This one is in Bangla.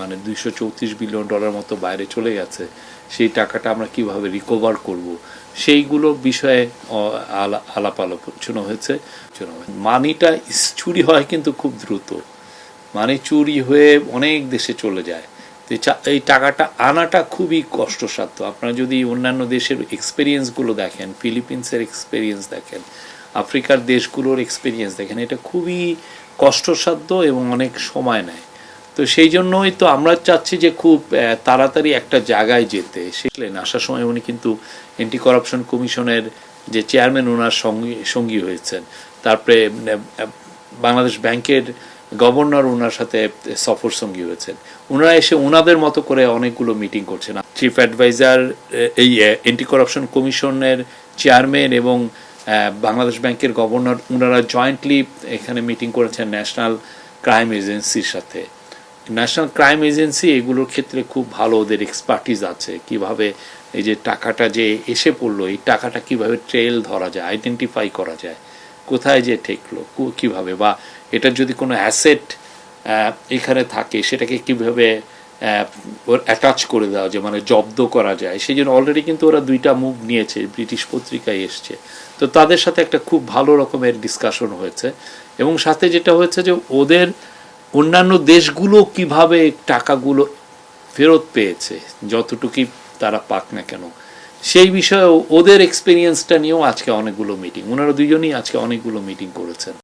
মানে দুইশো চৌত্রিশ বিলিয়ন ডলার মতো বাইরে চলে গেছে, সেই টাকাটা আমরা কীভাবে রিকভার করব? সেইগুলো বিষয়ে আলাপ আলোচনা হয়েছে। মানিটা চুরি হয় কিন্তু খুব দ্রুত। মানে চুরি হয়ে অনেক দেশে চলে যায়। তো এই টাকাটা আনাটা খুবই কষ্টসাধ্য। আপনারা যদি অন্যান্য দেশের এক্সপেরিয়েন্সগুলো দেখেন ফিলিপিন্সের এক্সপেরিয়েন্স দেখেন আফ্রিকার দেশগুলোর এক্সপেরিয়েন্স দেখেন, এটা খুবই কষ্টসাধ্য এবং অনেক সময় নেয়। তো সেই জন্যই তো আমরা চাচ্ছি যে খুব তাড়াতাড়ি একটা জায়গায় যেতে। সেলেন আসার সময় উনি কিন্তু অ্যান্টি করাপশন কমিশনের যে চেয়ারম্যান ওনার সঙ্গী সঙ্গী হয়েছেন। তারপরে বাংলাদেশ ব্যাংকের গভর্নর ওনার সাথে সফর সঙ্গী হয়েছেন। ওনারা এসে ওনাদের মতো করে অনেকগুলো মিটিং করছেন। চিফ অ্যাডভাইজার এই অ্যান্টি করাপশন কমিশনের চেয়ারম্যান এবং বাংলাদেশ ব্যাংকের গভর্নর ওনারা জয়েন্টলি এখানে মিটিং করেছেন ন্যাশনাল ক্রাইম এজেন্সির সাথে। ন্যাশনাল ক্রাইম এজেন্সি এগুলোর ক্ষেত্রে খুব ভালো ওদের এক্সপার্টিস আছে। কীভাবে এই যে টাকাটা যে এসে পড়ল, এই টাকাটা কীভাবে ট্রেল ধরা যায় আইডেন্টিফাই করা যায়, কোথায় যে ঠেকলো কীভাবে, বা এটার যদি কোনো অ্যাসেট এখানে থাকে, সেটাকে কীভাবে অ্যাটাচ করে দেওয়া যায় মানে জব্দ করা যায় সেই জন্য অলরেডি কিন্তু ওরা দুইটা মুভ নিয়েছে ব্রিটিশ পত্রিকায় এসছে। তো তাদের সাথে একটা খুব ভালো রকমের ডিসকাশন হয়েছে। এবং সাথে যেটা হয়েছে যে ওদের অন্যান্য দেশগুলো কীভাবে টাকাগুলো ফেরত পেয়েছে, যতটুকুই তারা পাক না কেন, সেই বিষয়ে ওদের এক্সপিরিয়েন্সটা নিয়েও আজকে অনেকগুলো মিটিং ওনারা দুজনেই আজকে অনেকগুলো মিটিং করেছেন।